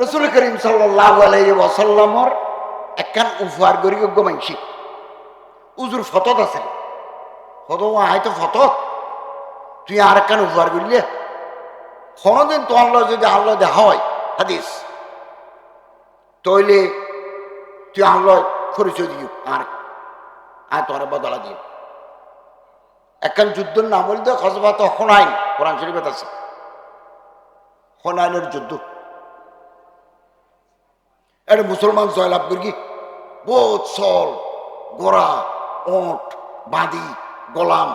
রসুল করিম ওয়াসাল্লামর একখান উপহার করি যোগ্য মানসি উজুর ফতত আছে। ফত আয় তো ফতত। তুই আর একখান উপহার করলে কোনোদিন তো আল্লাহ যদি আল্লাহ দেখা হয়, হাদিস। তইলে তুই আল্লাহ পরিচয় দিও আর আয় তোর বদলা দিও একখান যুদ্ধের নাম তো খসবা তো হনাইন কোরআন শরীফত আছে। হনাইনের যুদ্ধ। এটা মুসলমান জয়লাভ করি বোধ সল গোড়া, ওট, বাঁধি, গোলাম,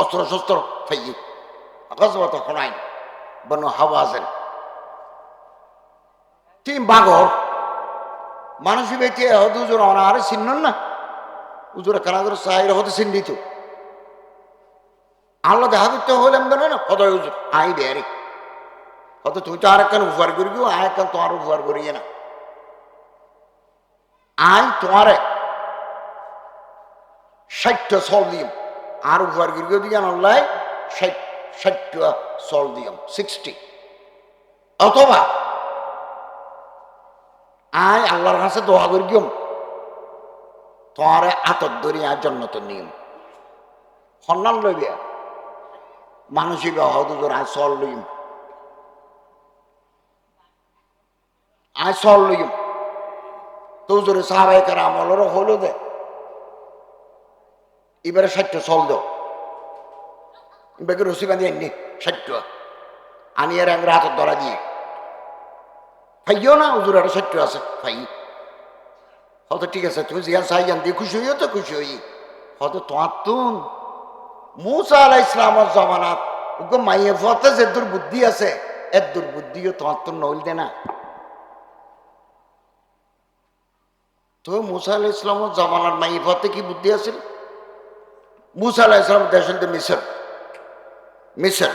অস্ত্র শস্ত্র ফাইয়ে তো হনাইন বন হাওয়াজেন তিন বাগর মানুষ বেঁচে উজুর অনাহারে চিহ্ন না? উজুরে কানা করে সাইর হতে চিহ্নিত আল্লাহ দেখা করতে হলে আমি না কত আই বেয়ারে হয়তো তুই তো আর একখান উপহার করি গো আর একখান তোমার উপহার করি না। আই তোমারে। ষাটটা সল দিম। আর উপহার করি দিয়ে আল্লাহ ষাট সল দিম। সিক্সটি অথবা আয় আল্লাহর কাছে দোয়া করি গিয়ম। তোমার আতর ধরি আর জন্নত নিয়ম সন্ধান লইবিয়া মানসিক হদুজোর আয় চল লইম। আয় চল লইম। তো জোরে সাহাবাই কার আমলেরও হলো দে এবারে ষাটটা চল দাও এবারে রসি বাঁধি আনি ষাটটা আনি আর আমরা হাতত ধরা দিয়ে। ফাইও না, হুজুর আরও সত্য আছে ফাই হয়তো ঠিক আছে, তুমি জিয়া চাই জান দিয়ে খুশি হইও তো খুশি হই। হয়তো তোমার তুন মুসা আলাহ ইসলামর জমানাত ওকে মাইয়ে ফতে যে দূর বুদ্ধি আছে। এর দূর বুদ্ধিও তোমার তো নইল দে না। তো মুসা আলাহ ইসলামর জমানার মাইয়ে ফতে কি বুদ্ধি আছিল? মুসা আলাহ ইসলাম দেশ মিশর। মিশর।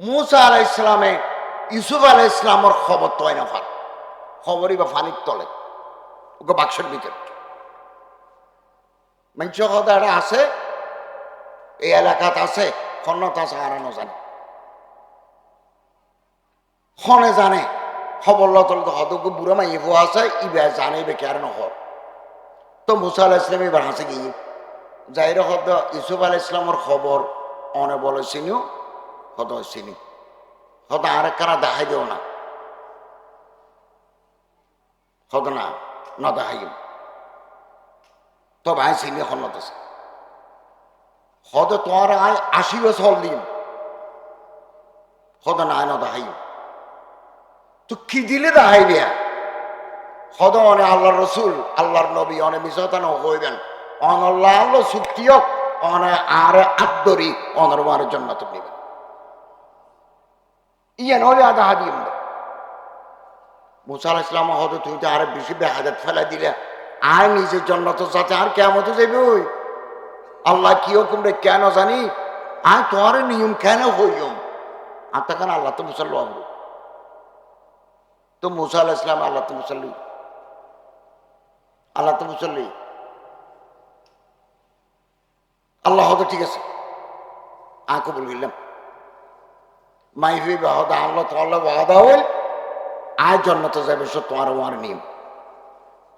মুসা আলাহ ইসলামে ইউসুফ আলাহ ইসলামর খবর তো না ফান। খবরই বা ফানির তলে। ওকে বাক্সের ভিতর। মানুষ কথা এটা আছে, এই এলাকাত আছে, খন্নত আছে হারানো জানে। খনে জানে। খবর লতল তো হদকে বুড়া মাই এফো আছে ইবে জানে ইবে কে আর নহর তো মুসা আলাহ ইসলাম এবার হাসে গিয়ে যাইর হদ ইউসুফ আলাহ ইসলামর খবর অনে বলে চিনিও হদ চিনি। হয়তো আর কারা দেখাই দেও না। হতো না না দেখাই তবে আই চিনি সন্নত আছে। হয়তো তোমার আয় আশি বছর দিন হতো না আয় না দেখাই তো কি দিলে দেখাই বিয়া হদ অনে আল্লাহ রসুল, আল্লাহর নবী, অনে মিশতানো হইবেন। অনল্লাহ আল্লাহ চুক্তিয়ক অনে আর আদরি অনরমারের জন্য তুমি নিবেন। ইয়ে নলে আদা হাদি মুসা আল ইসলাম হয়তো তুই তো আরও বেশি বেহাদাত ফেলা দিলে আর নিজের জন্য তো যাতে আর কেমন যাবি ওই? আল্লাহ কি হুকুম রে, কেন জানি? আর তোমার নিয়ম কেন হইম আর তখন আল্লাহ তো মুসল্ল আমরু তো মুসা আল ইসলাম আল্লাহ তো মুসল্লি। আল্লাহ তো মুসল্লি। আল্লাহ হয়তো ঠিক আছে। আ কবুল গেলাম মাইফি বাহদা আল্লাহ তাল্লাহ বাহাদা হইল আয় জন্নত যাবে সে তোমার আমার নিয়ম।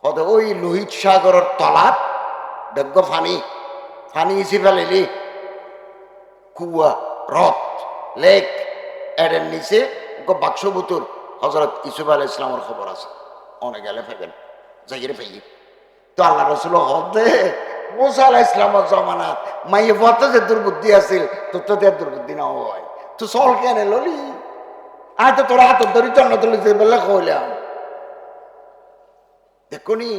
হতে ওই লোহিত সাগরের তলাত দেখব ফানি। ফানি ইসি ফেলিলি কুয়া রথ লেক এডের নিচে বাক্স বুতুর হজরত ইসুফ আল ইসলামের খবর আছে। অনেক গেলে ফেবেন যাইরে ফেই তো আল্লাহ রসুল হদে মুসা আলাহ ইসলামের জমানাত মাইয়ে পথে যে দুর্বুদ্ধি আছিল, তোর তো দেড় দুর্বুদ্ধি না হয়। তো চল কেন ললি? আয় তো তোরা হাত ধরি জন্য তুলি যে বেলা কইলাম। দেখুনি,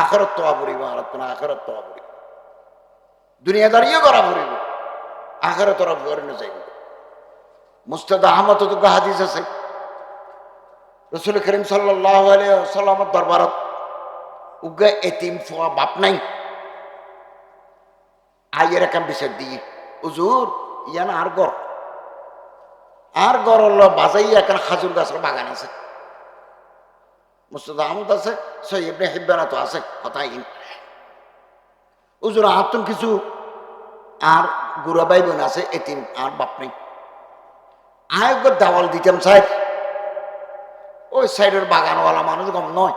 আখরত তো আবরিব আরত না, আখরত তো আবরিব দুনিয়া দাঁড়িয়ে করা পড়িব আখরে তোরা ভরে না যাইব। মুস্তাদ আহমদ তো হাদিস আছে। রসুল করিম সাল্লাহ সাল্লামর দরবারত উগা এতিম ফোয়া বাপ নাই। আইয়ের একাম বিচার দিয়ে উজুর ইয়ান আর গড় আর গরল বাজাই এখন খাজুর গাছের বাগান আছে। মুস্তদ আহমদ আছে সৈয়বনে হিব্বানা তো আছে হতাই উজুর আতুন কিছু, আর গুড়া ভাই বোন আছে, এতিম আর বাপ নেই। আয়োগ্য দাওয়াল দিতাম, সাহেব। ওই সাইডের বাগানওয়ালা মানুষ কম নয়।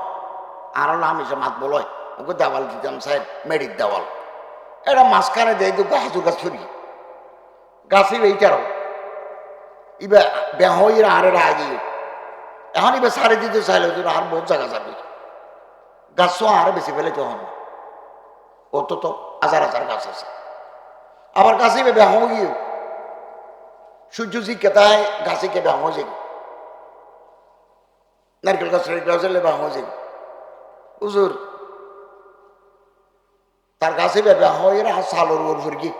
আর আমি সে মাত বলয় ওকে দেওয়াল দিতাম সাইড মেডিক দেওয়াল। এটা মাঝখানে দেয় তো হাজু গাছ ছড়ি। গাছই এইটারও ইবে বেহইর আরে আগে। এখন ইবে সারে দিতে চাইলে যদি আর বহুত জায়গা যাবে। গাছ আর বেশি ফেলে তখন অত তো হাজার হাজার গাছ আছে। আবার গাছে বেহ গিয়ে সূর্য জি কেতায় গাছে কে বেহ যায় নারকেল গাছ নারকেল গাছ বেহ যায় উজুর তার গাছে বেবা হয় আর সালোর ওর ফুরকি।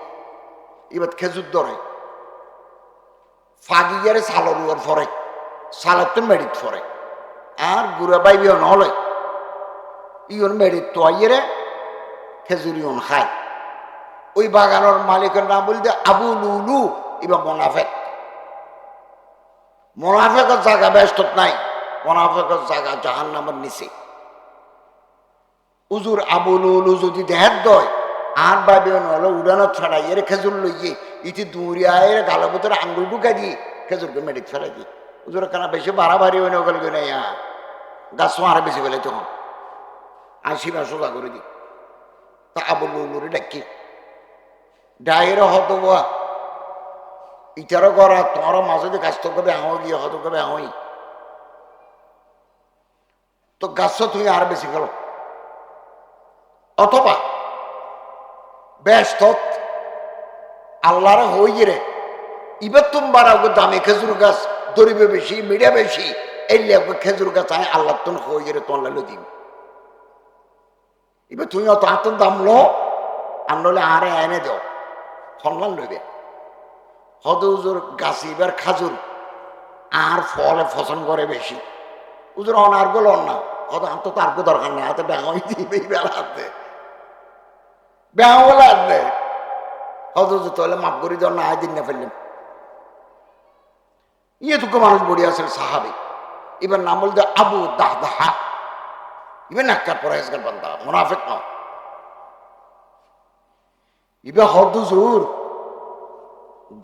এবার খেজুর ধরে। ফাগি গেলে সালোর ওর ফরে। সালত তো মেডিত ফরে। আর গুড়া বাইবি নহলে। ইয়ন মেডিত তো আইয়েরে খেজুর ইয়ন খায়। ওই বাগানের মালিকের নাম বলতে আবু লুলু, এবার মোনাফেক। মোনাফেকের জায়গা ব্যস্ত নাই। মোনাফেকের জায়গা জাহান নামের নিচে। উজুর আবুলুলু যদি দেহের দয় আর বাবে নহলে উড়ানো ছড়াই এর খেজুর লইয়ে, ইতি দূরিয়া এর গালো ভিতরে আঙ্গুল ঢুকা দিয়ে খেজুরকে মেডিক ফেলাই দিয়ে। উজুর কেনা বেশি বাড়াবাড়ি হয়ে নগল গেলে গাছ মারা বেশি ফেলে তখন। আশি বা সোজা করে দি তা আবুলুলুরে ডাকি। ডায়ের হতো ইটারও করা তোমার মাঝে গাছ তো কবে আহ গিয়ে হতো কবে আহই তো গাছ তুমি আর বেশি ফেলো অথবা ব্যস্ত, আল্লাহর হই রে ইবার তোমার আগে দামে খেজুর গাছ, দরিবে বেশি মিডিয়া বেশি এই লেগে খেজুর গাছ আমি আল্লাহ তুন হই রে, তোমার দিম। এবার তুমি অত হাতের দাম লো, আর নলে আরে এনে দাও সন্মান লইবে। হদুজুর গাছ এবার খাজুর, আর ফলে ফসন করে বেশি। উজুর অনারগুলো না। হয়তো আমার তো তার দরকার নেই, হাতে ব্যাঙই দিবে বেলা হাতে ব্যাঙ বলে আসবে হয়তো তাহলে মাপ করি দেওয়ার না দিন না ফেললেন। ইয়ে তোকে মানুষ বড়ি আসেন সাহাবি। এবার নাম বলতে আবু দাহ দাহা ইবে নাক্কার পরাইজগার বান্দা, মুনাফিক ন ইবে হদুজুর।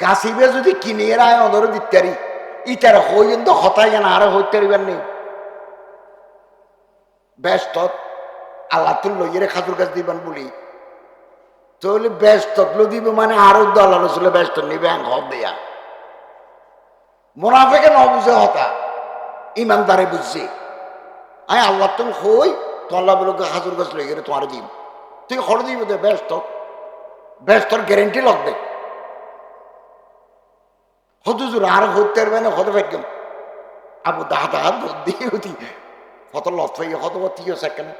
গাছিবে যদি কিনে রায় অদর দিত্যারি ইটার হই কিন্তু হতাই না আরে হইতে নেই ব্যস্ত আল্লাহ তুল লইয়ের খাজুর গাছ দিবেন বলি। তাহলে ব্যস্ত দিব মানে আরও দল ছিল ব্যস্ত নিবে হদ দেয়া। মোনাফেকে ন বুঝে হতা, ইমানদারে বুঝছে। আমি আল্লাহ তুমি হই তো আল্লাহ বলো খাজুর গাছ লই গেলে তোমার দিম। তুই হর দিব দে, ব্যস্ত। ব্যস্তর গ্যারেন্টি লাগবে। হতুজুর আর হতে পারবে না, হতে পারতাম আবু দাহা দাহা দিয়ে হতি হয়ে কত তিও সেকেন্ড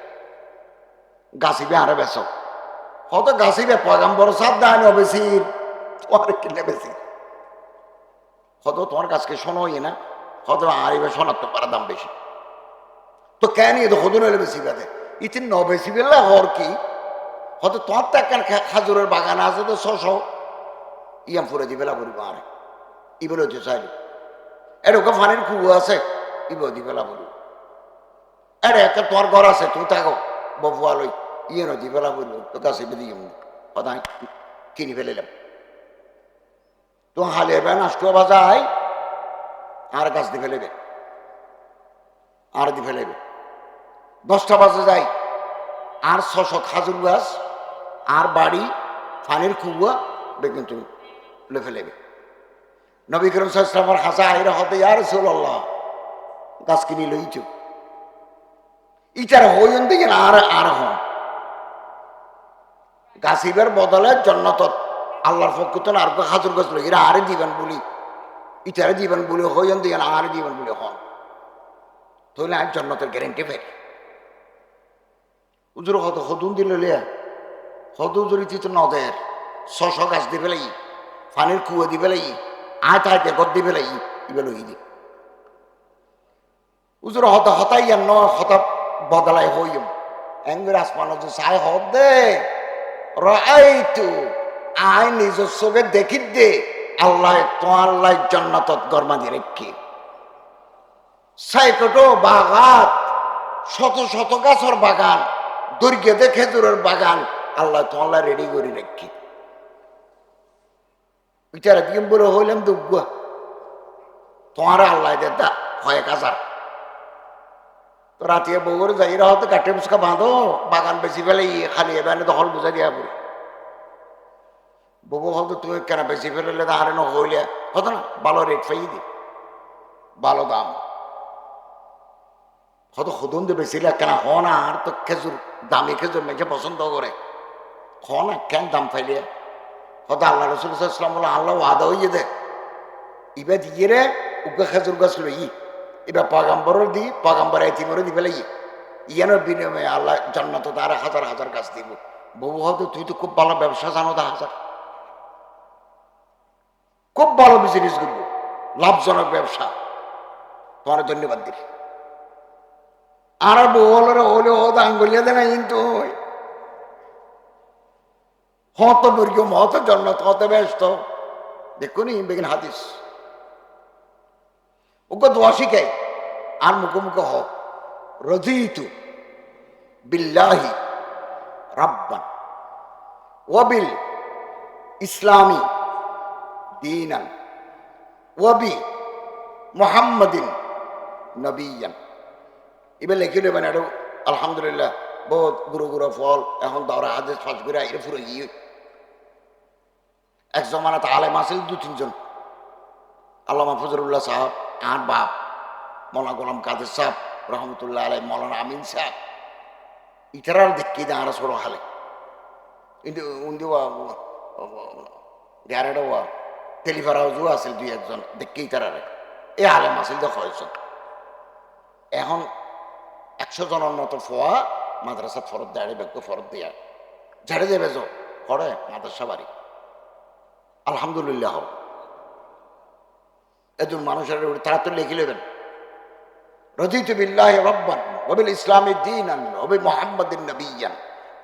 গাছিবে আরে বেশ কত গাছিবে, পয়গাম্বর সাপ দায় না বেশি। তোমার কিনলে বেশি? কত তোমার কাছকে শোনোই না? কত আরিবে শোনার তো পারা দাম বেশি। তো কেন তো হদু নইলে বেশি বেঁধে ইতি ন বেশি বেলে হর কি? হয়তো তোমার তো একখান খাজুরের বাগান আছে তো শ ইয়াম ফুরে দিবে লাভ করিব আরে ইবেলে হচ্ছে চাইলে এরকম ফানির কুয়ো আছে। ইবে দিবে লাভ করিব আরে একটা তোমার ঘর আছে তুই থাকো বফুয়া লই ইয়ে নদী ফেলা বলব তো গাছে বেঁধে যাব কথা কিনি ফেলিলাম তো হালের বেন আষ্টু বাজায় আর গাছ দিয়ে ফেলেবে আর দিয়ে ফেলেবে দশটা বাজে যাই আর ছশো খাজুর গাছ আর বাড়ি ফানির কুয়া বেগুন তুমি লে ফেলেবে নবী করিম সাহসালামার হাসা আইরা হতে আর সোল্লাহ গাছ কিনি লইছ ইটার হইন দিকে আর আর হন। গাছিবের বদলে জন্নত আল্লাহর পক্ষ আর হাজুর গাছ এরা আরে দিবেন বলি ইটারে দিবেন বলি হইন দিকে আরে দিবেন বলি হন। তাহলে আর জন্নতের গ্যারেন্টি ফেরি উজুর হত হদুন দিল লিয়া হদুজুর ইতি নদের শশ গাছ দিবে লাই ফানির কুয়ো দিবে লাগি আয় তাইতে গদ দিবে লাই, ইবে লই দি। উজুর হত হতাই আর ন হতা বদলাই হইম। এঙ্গুর আসমান সাই হদ দে। রাইতু আই নিজ চোখে দেখি দে, আল্লাহ তো আল্লাহ জন্নাতত গরমা দিয়ে রেখি। সাইকটো বাগাত, শত শত গাছর বাগান দৈর্ঘ্যে দে খেজুরের বাগান, আল্লাহ তো আল্লাহ রেডি করে রেখি। বিচারা দিম বলে হইলাম দুগুয়া তোমার আল্লাহ দে দা, কয়েক হাজার। তো রাতিয়ে বউর যাই হয়তো কাটে মুসকা বাঁধো বাগান বেশি ফেলে ইয়ে খালি এবার দখল বুঝা দিয়া পড়ি বউ হয়তো তুই কেন বেশি ফেলে তাহারে ন হইলে হতো না ভালো রেট পাই দি ভালো দাম। হয়তো সদন দিয়ে বেশি কেন হ না আর তো খেজুর দামি খেজুর মেখে পছন্দ করে হ না কেন দাম ফাইলে হয়তো আল্লাহ রসুল ইসলাম বলে, আল্লাহ আদা হইয়ে দে ইবে দিয়ে রে উগে খেজুর গাছ লই এবার পাগাম্বরের দি পাগাম্বর এতিমরে দি ফেলাই ইয়ানোর বিনিময়ে আল্লাহ জান্নাত তার হাজার হাজার গাছ দিব। বউ হয়তো তুই তো খুব ভালো ব্যবসা জানো তা হাজার। খুব ভালো বিজনেস করব। লাভজনক ব্যবসা। তোমার ধন্যবাদ দিল। আর বউ হলো হলে ও আঙ্গুলিয়া দেয় না কিন্তু হত বর্গ মহত জন্নত হত ব্যস্ত দেখুন বেগিন হাদিস। ওকে দোয়া শিখাই। আর মুখে মুখে হ রজিতু বিল্লাহি রাব্বান ওয়াবিল ইসলামী দিনান ওয়াবি মুহাম্মাদিন নবিয়ান। এবার লিখে নেবেন এটা আলহামদুলিল্লাহ, বহুত গুরু গুরু ফল, এখন দৌড়া হাদিস ফাঁস করে এটা পুরো গিয়ে। এক জমানাতে আলেম আছে দু তিনজন আল্লামা ফজরুল্লাহ সাহেব আর বাপ? মৌলানা গোলাম কাদের সাহেব, রহমতুল্লাহ আলাই মৌলানা আমিন সাহেব। ইতারার দেখি আরা ছোড়ো হালে। কিন্তু উন্দি গ্যারেডো টেলিফার হাউসও আছে দুই একজন, দেখি ইতারারে। এই আলেম তো হয়েছে এখন একশো জনের মতো ফোয়া মাদ্রাসা ফরত দেয় ব্যক্তি ফরত দিয়া। ঝাড়ে দেবে যো, পড়ে মাদ্রাসা বাড়ি। আলহামদুলিল্লাহ। একজন মানুষের তারা তো লিখে নেবেন। রজিত বিল্লাহ রব্বান রবিল ইসলামী দিন রবি মোহাম্মদিন নবীয়ান।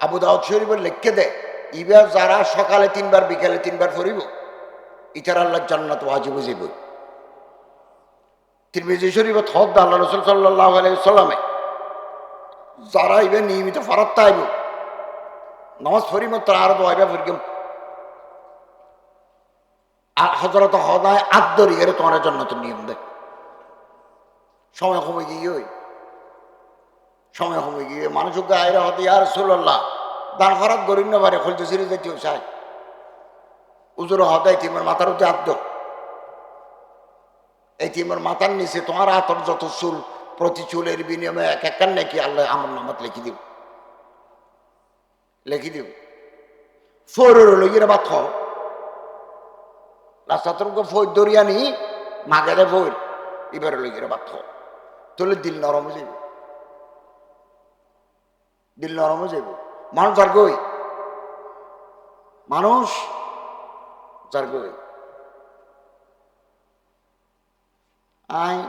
আবু দাউদ শরীফের লিখে দেয় ইবার যারা সকালে তিনবার, বিকালে তিনবার ফরিব, ইতার আল্লাহ জান্নাত ওয়াজিব বুঝিব তিরমিজি শরীফ থদ আল্লাহ রসুল সাল্লাহ আলাইসাল্লামে যারা ইবে নিয়মিত ফরাত তাইব, নামাজ ফরিম তার দোয়াইবা ফরিগম আর হজরত হদায় আদরি, এর তোমার জন্নত নিয়ম দেয়। সময় কমে গিয়ে ওই। সময় কমে গিয়ে মানুষকে আয়রা হতে আর সোল্লাহ দান খরাত গরিব না পারে খলতে সিরে যেতেও চায়। উজুর হদায় তিমের মাথার উপরে আদ্য এই তিমের মাথার নিচে তোমার আতর যত চুল, প্রতি চুলের বিনিময়ে এক একার নাকি আল্লাহ আমার নামত লিখি দিব। লিখি দিব। ফোরের লইয়ের বা থ রাস্তাতরকে ফই দরিয়ানি মাগেরে ফইর এবারে লইয়ের বা থ তোলে দিল নরম যাবে দিল নরম যাবে মানুষ যার গই? মানুষ যার গই? আই,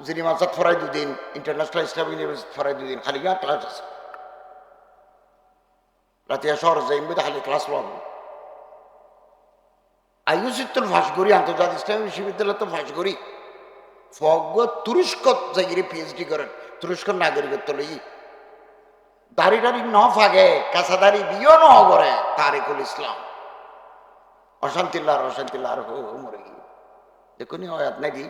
যিনি মাজাত ফরাই দুদিন, ইন্টারন্যাশনাল ইসলামিক ইউনিভার্সিটি ফরাই দুদিন, খালি ক্লাস আছে। খালি ক্লাস আইউসিত্তুল ফাঁসগড়ি আন্তর্জাতিক ইসলামী বিশ্ববিদ্যালয় তো ফাঁসগড়ি ফগ তুরস্ক যাইগিরি পিএইচডি করেন তুরস্ক নাগরিকত্ব লই। দাড়ি টাড়ি ন ফাগে কাঁচা দাড়ি বিও ন করে তারিকুল ইসলাম। অশান্তিল্লার অশান্তিল্লার হো মরে গিয়ে। দেখুনি হয়াত নাকি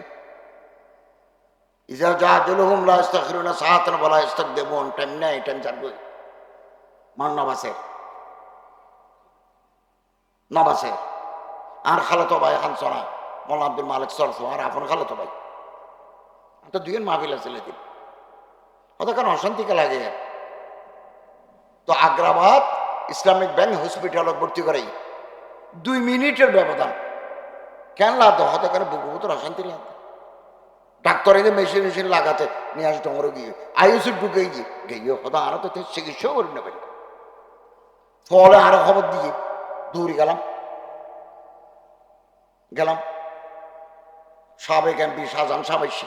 ইজা জাহাদুলহুম লা ইস্তাখিরুনা সাআতান ওয়ালা ইস্তাকদিমুন, টাইম নাই, টাইম চারবো মান নবাসে নবাসে আর খালাতো ভাই খান সরা মোল্লা আব্দুল মালিক সরফ আর আপন খালাতো ভাই। তো দুজন মাহফিল আছে দিন হয়তো কেন অশান্তিকে লাগে? তো আগ্রাবাদ ইসলামিক ব্যাংক হসপিটালত ভর্তি করে। দুই মিনিটের ব্যবধান। কেন লাগতো হয়তো কেন বুকু বুতর অশান্তি লাগতো ডাক্তার এনে মেশিন মেশিন লাগাতে নিয়ে আসতো আমার গিয়ে। আয়ুষে ঢুকে গিয়ে গিয়ে হতো আরও তো চিকিৎসাও করে নেবে ফলে আরও খবর দিয়ে দৌড়ে গেলাম। গেলাম। সাবেক এমপি শাহজাহান সাবেশি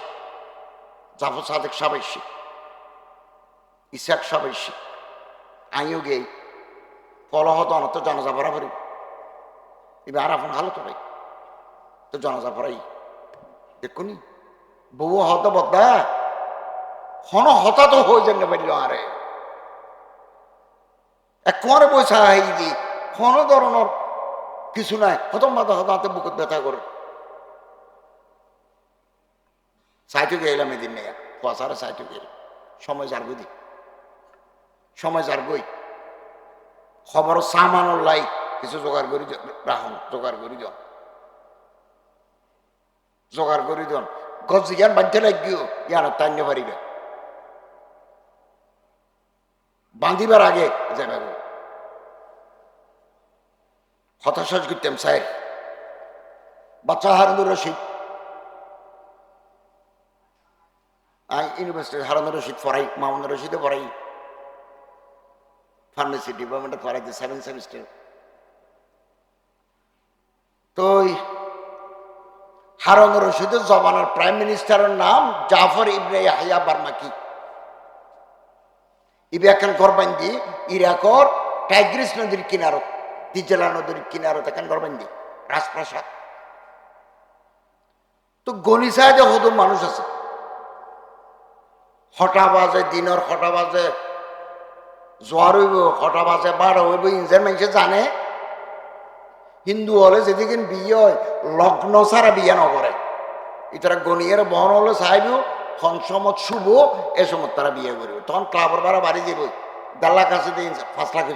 জাফর সাদেক সাবেশি ইসাক সাবেশি আমিও গেই ফলো হতো না তো জানাজা ভরা ভরি এবার আর আপন হালত ভাই তো জানাজা ভরাই দেখুনি, বউ হত বদ্দা হন হতাত হয়ে যেন পারল আরে। একমারে পয়সা হাই দি কোনো ধরনের কিছু নাই। হতম বাধা হতাতে বুকুত ব্যথা করে। সাইটু গেলাম এদিন নেই পয়সারে সাইটু গেলাম সময় যার গদি সময় যার গই খবর সামানোর লাই। কিছু জোগাড় করি রাখুন জোগাড় করি যাও জোগাড় করি দিন গছ জ্ঞান বাঁধতে লাগিও ইয়ান টাইনে পারিবে বাঁধিবার আগে যাবে। হতাশাস করতাম স্যার। বাচ্চা হারানুর রশিদ। ইউনিভার্সিটি হারানুর রশিদ পড়াই মামুন রশিদে পড়াই। ফার্মেসি ডিপার্টমেন্টে পড়াইতে সেভেন সেমিস্টার। তো হারুন রশিদের জমানার প্রাইম মিনিস্টারের নাম জাফর ইবনে ইয়াহিয়া বার্মাকি। ইবে এখন গরবান্দি ইরাকর টাইগ্রিস নদীর কিনারত। দিজলা নদীর কিনারত এখন গরবান্দি রাজপ্রাসাদ। তো গনিসায় যে হতো মানুষ আছে। হঠা বাজে, দিনের হঠা বাজে, জোয়ার হইব হঠা বাজে, বারো হইব ইঞ্জের মানুষে জানে। হিন্দু হলে যেদিকে বিয়ে হয়, লগ্ন ছাড়া বিয়ে নকরে। ইতারা গণিয়ের বহন হলে চাইব সমত শুভ, এ সময় তারা বিয়ে করব। তখন ক্লাবের বারা বাড়ি যাব দেড় লাখ আছে দিন, পাঁচ লাখে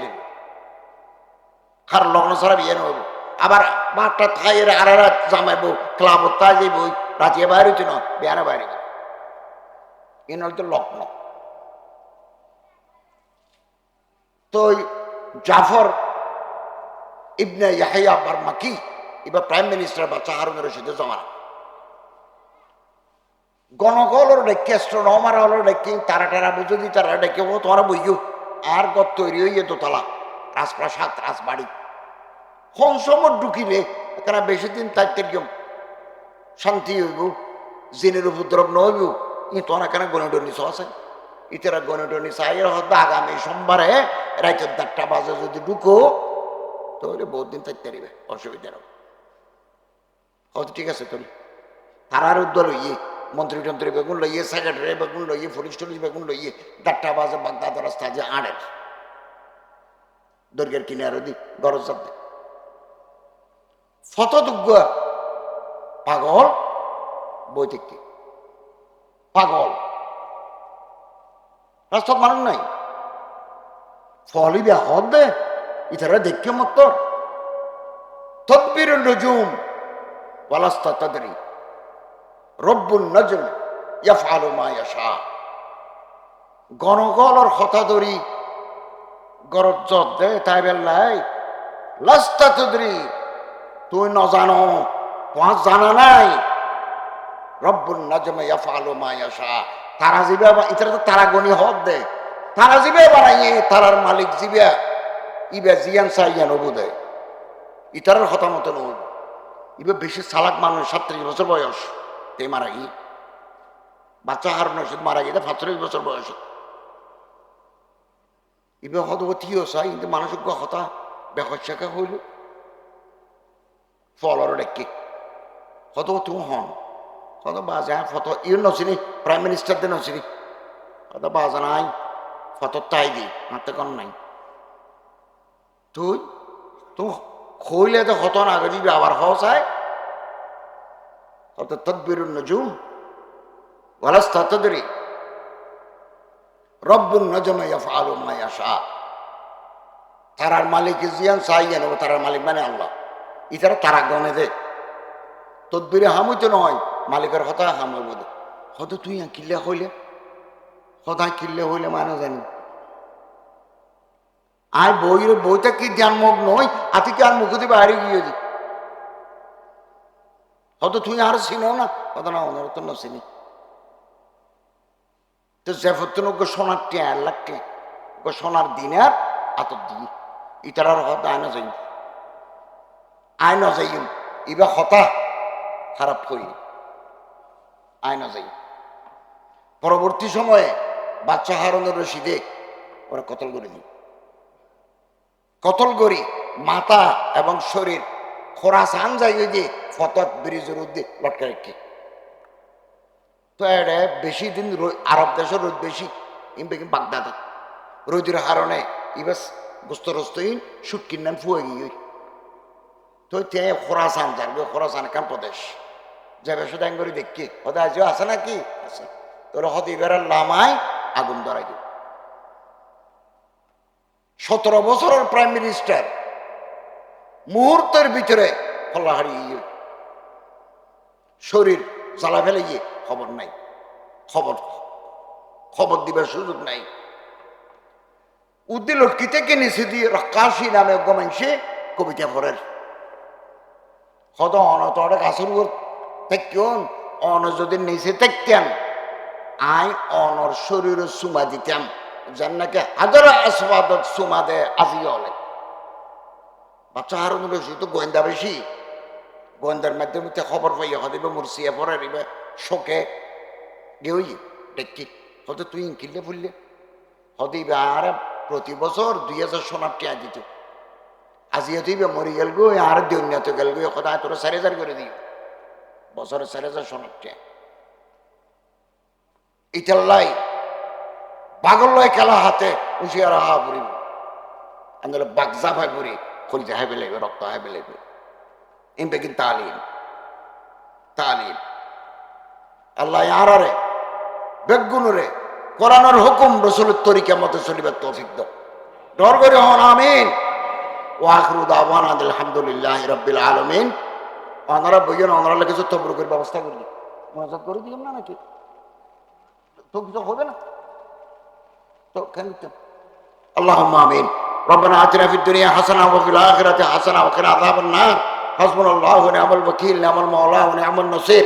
আর লগ্ন ছাড়া বিয়ে নহব আবার বারটা থাইয়ের আর রাত জামাইব, ক্লাবত তাই যাইব রাতিয়ে বাইরে হইতে না বিয়ারে বাইরে এ নয় তো লগ্ন। তো জাফর ইবনে ইয়াহিয়া বার্মাকি এবার প্রাইম মিনিস্টার বাচ্চা হারুন রশিদের জমানা গণকলর ডেকে অ্যাস্ট্রোনমার হলো ডেকে তারা টারা বুঝে, দি তারা ডেকে তোমরা বইও আর গত তৈরি হইয়ে দোতলা। রাজপ্রাসাদ, রাজবাড়ি। কোন সময় ঢুকিলে এখানে বেশি দিন থাকতে গিয়ে শান্তি হইব, জিনের উপদ্রব নহইব ই তোমার এখানে গণিত নিচ আছে। ইতারা আইয়ের হয়তো আগামী সোমবারে রাইতের চারটা বাজে যদি ঢুকো, তাহলে বহুত দিন থাকতে পারিবে, অসুবিধা নেই। হয়তো ঠিক আছে তোর তারার উদ্দল লইয়ে মন্ত্রী টন্ত্রী বেগুন লইয়ে, সেক্রেটারি বেগুন লইয়ে পুলিশ বেগুন লইয়ে চারটা বাজে বাগদাদ রাস্তা যে আড়ের দুর্গের কিনারে দি, গরজ যাবে ফতদুগ্গ, পাগল বই থেকে পাগল। রাস্তাত মানুষ নাই। ফলই বিয়া দে ইতারা দেখে মত তদ্বির নজুম, ওয়ালাস্তা তদরি। রব্বুল নজম, ইয়াফআলু মা ইয়াশা। গণগলর কথা ধরি গরজ দে, তাই বেল্লাই লাস্তা তদরি, তুই ন জানো, তোমার জানা নাই। রব্বুল নজম ইয়াফআলু মা ইয়াশা। তারা জিবে ইতারা তো তারা গনি হদ দে। তারা জিবে বানাইয়ে, তারার মালিক জিবে। ইবে জিয়ান সাইয়ান অবু দেয় ইতারার কথা মতো নব ইবে বেশি চালাক মানুষ সাতত্রিশ বছর বয়স। তে মারা গিয়ে। বাচ্চা হারুন ওষুধ মারা গিয়ে সাতত্রিশ বছর বয়স। ইবে হতবতীয় চাই কিন্তু মানুষজ্ঞ হতা বেহস্যাকা হইল ফলর ডেকে হত তুম হন হত বাজা ফটো ইউ নচিনি প্রাইম মিনিস্টার দে নচিনি হত বাজা নাই ফটো তাই দি হাতে কন নাই তুই তুই খইলে তো হত না গদি আবার হও চাই হত তদ্বিরুন নজুম ওয়ালাস্তা তদরি রব্বুন নজমে ইয়াফআলু মা ইয়াশা। তারার মালিক জিয়ান সাইয়ান, ও তারার মালিক মানে আল্লাহ। ইতারা তারা গনে দে। তদ্বিরে হামুই নয়, মালিকের হতা হামুই বোধ হত তুই কিল্লে হইলে হতায় কিল্লে হইলে মানে জানি। আয় বইয়ের বইটা কি ধ্যান মুখ নই আতি কি আর মুখ দিবে হারিয়ে গিয়ে দি। হয়তো তুই আর চিনো না কত না ওনার তো না চিনি। তো জেফতুন ওকে সোনার টিয়া লাখ টিয়া ওকে সোনার দিনের দিয়ে ইটার আর হতা আয় না যাই আয় না যাই ইবা হতা খারাপ করি। আয় না যাই পরবর্তী সময়ে বাচ্চা হারনের রশিদে ওরা কতল করে দিই কতল করি মাথা এবং শরীর খোরাসান যাই ওই যে ফতত ব্রিজের উদ্দে লটকা রেখে। তো বেশি দিন আরব দেশের রোদ বেশি। ইমবে বাগদাদ রোদের হারণে ইবাস গোস্ত রস্তহীন সুটকির নাম ফুয়ে গিয়ে। তো তে খোরাসান যাবে খোরাসান কাম প্রদেশ যাবে শুধু করে দেখি। ওদের আজও আছে নাকি? আছে। তোর হতে এবার লামায় আগুন ধরাই দিব। সতেরো বছরের প্রাইম মিনিস্টার মুহূর্তের ভিতরে ফল্লা হারিয়ে শরীর জ্বালা ফেলে গিয়ে। খবর নাই। খবর খবর দিবার সুযোগ নাই। উদ্দিল কিতে কিনেছে দিয়ে? রক্কাশি নামে গমাংসে কবিতা পড়ের। হত গাছের উপর থেকেন অন যদি নিচে থাকতেন, আই অনর শরীরে চুমা দিতাম যেন নাকি হাজার আসবাদত চুমা দে আজি হলে বাচ্চা হারুন গোয়েন্দা বেশি। গোয়েন্দার মাধ্যমে খবর পাইয়া হদিবে মুরসিয়া পরে শোকে। গেই দেখি হয়তো তুই ইনকিলে ফুললে। হদিবে আর প্রতি বছর দুই হাজার সোনার টিয়া দিত। আজি হদিবে মরি গেল গো আর দৈন্যত গেল গো সদায় তোরা চারি হাজার করে দিও। বছরে চারি হাজার সোনার টিয়া। ইটাল্লাই বাগল্লয় খেলা হাতে উশিয়ার হা পড়িব আন্দোলন বাগজা ভাই পড়ি খরিতে হাইবে লাগবে রক্ত হাইবে লাগবে ইনবে কিন্তু তালিম তালিম। আল্লাহ আরারে বেগুনরে কোরআনের হুকুম রসুলের তরিকা মতো চলিবার তৌফিক দাও ডর করে হন আমিন ওয়াখরু দাওয়ান আলহামদুলিল্লাহ রব্বিল আলমিন ওনারা বইয়েন ওনারা লেগেছে তবরুকের ব্যবস্থা করে দিই মজাদ করে দিলাম না নাকি তো কিছু হবে না তো কেন اللهم امين ربنا اتنا في الدنيا حسنه وفي الاخره حسنه وقنا عذاب النار حسبنا الله ونعم الوكيل نعم المولى ونعم النصير